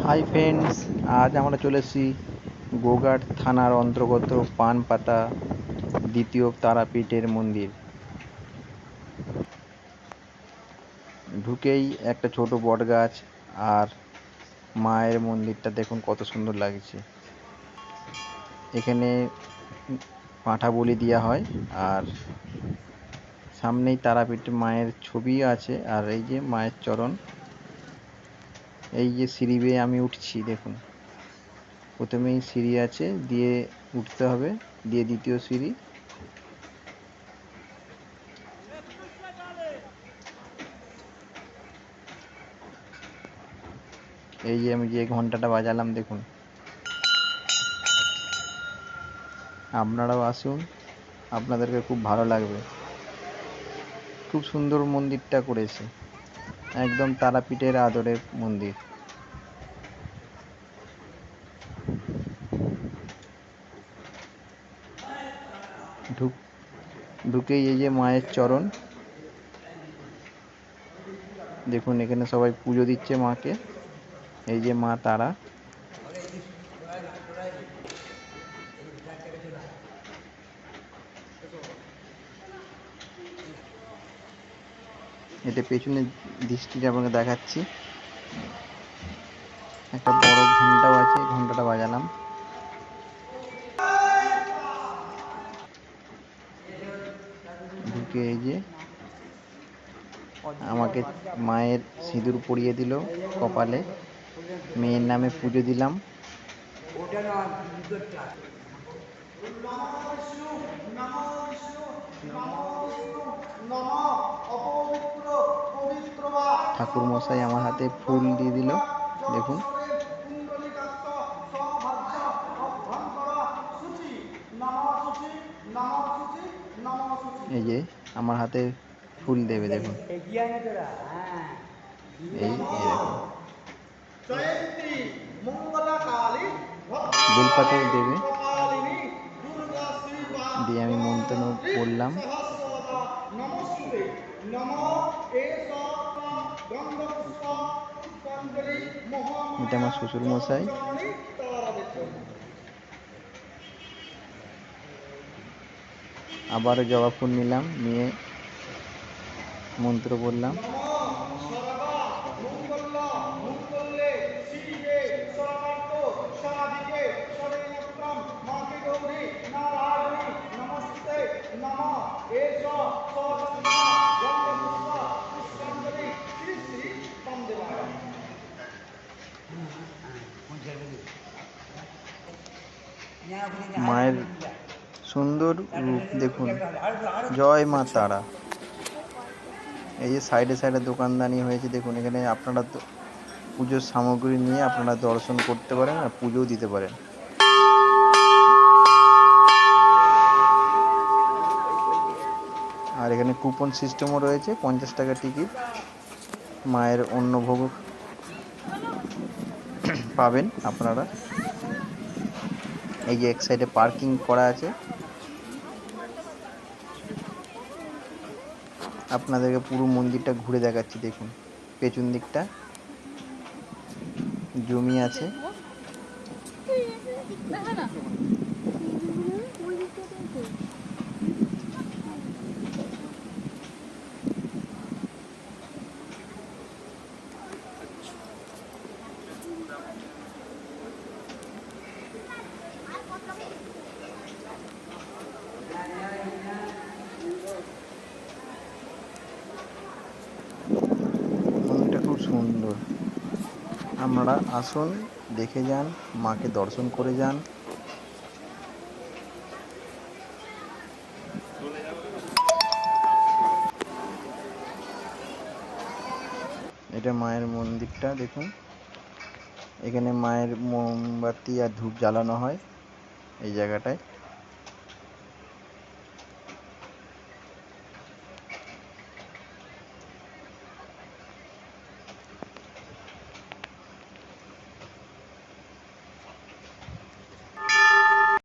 Hi friends আজ আমরা চলে এসেছি গোঘাট থানার অন্তর্গত পানপাতা দ্বিতীয় তারাপীঠের মন্দির। ঢুকেই একটা ছোট বট গাছ আর মায়ের মন্দিরটা দেখুন কত সুন্দর লাগছে। এখানে পাঁঠা বলি দেওয়া হয় আর সামনেই তারাপীঠ মায়ের ছবি আছে আর এই যে মায়ের চরণ এই যে সিঁড়ি বেয়ে আমি উঠছি, দেখুন। প্রথমেই সিঁড়ি আছে, দিয়ে উঠতে হবে, দিয়ে দ্বিতীয় সিঁড়ি। এই যে আমি যে ঘন্টাটা বাজালাম, দেখুন। আপনারাও আসুন, আপনাদেরকে খুব ভালো লাগবে। খুব সুন্দর মন্দিরটা করেছে। একদম তারাপীঠের আদরের মন্দির। ঢুক ঢুকেই এই যে মায়ের চরণ। দেখুন, এখানে সবাই পুজো দিচ্ছে মাকে। এই যে মা তারা। এটা পেছনের দৃষ্টিটা আপনাকে দেখাচ্ছি। একটা বড় ঘন্টাও আছে ঘন্টাটা বাজালাম। ঢুকে এই যে, আমাকে মায়ের সিঁদুর পরিয়ে দিল কপালে। মেয়ের নামে পুজো দিলাম। ঠাকুর মশাই আমার হাতে ফুল দিয়ে দিল দেখুন। এই যে আমার হাতে ফুল দেবে দেখুন। এই দেখুন। বেলপাতাও দেবে। দিয়ে আমি মন্ত্র পড়লাম। সহস্রতা নমস্তে নম এষ গন্ধপুষ্প পুষ্পাঞ্জলি এটা আমার শ্বশুর মশাই আবারও জবা ফুল নিলাম, নিয়ে মন্ত্র বললাম মায়ের সুন্দর রূপ দেখুন। জয় মা তারা। এই যে সাইডে সাইডে দোকানদানি হয়েছে, দেখুন, এখানে আপনারা পুজোর সামগ্রী নিয়ে আপনারা দর্শন করতে পারেন আর পুজোও দিতে পারেন। কুপন সিস্টেমও রয়েছে, পঞ্চাশ টাকা টিকিট মায়ের অন্ন ভোগ পাবেন আপনারা। এই যে এক সাইডে পার্কিং করা আছে। আপনাদেরকে পুরো মন্দিরটা ঘুরে দেখাচ্ছি, দেখুন। পেছন দিকটা। জমি আছে। মন্দিরটা খুব সুন্দর আপনারা আসুন, দেখে যান, মাকে দর্শন করে যান। এটা মায়ের মন্দিরটা, দেখুন। এখানে মায়ের মোমবাতি আর ধূপ জ্বালানো হয় এই জায়গাটায়।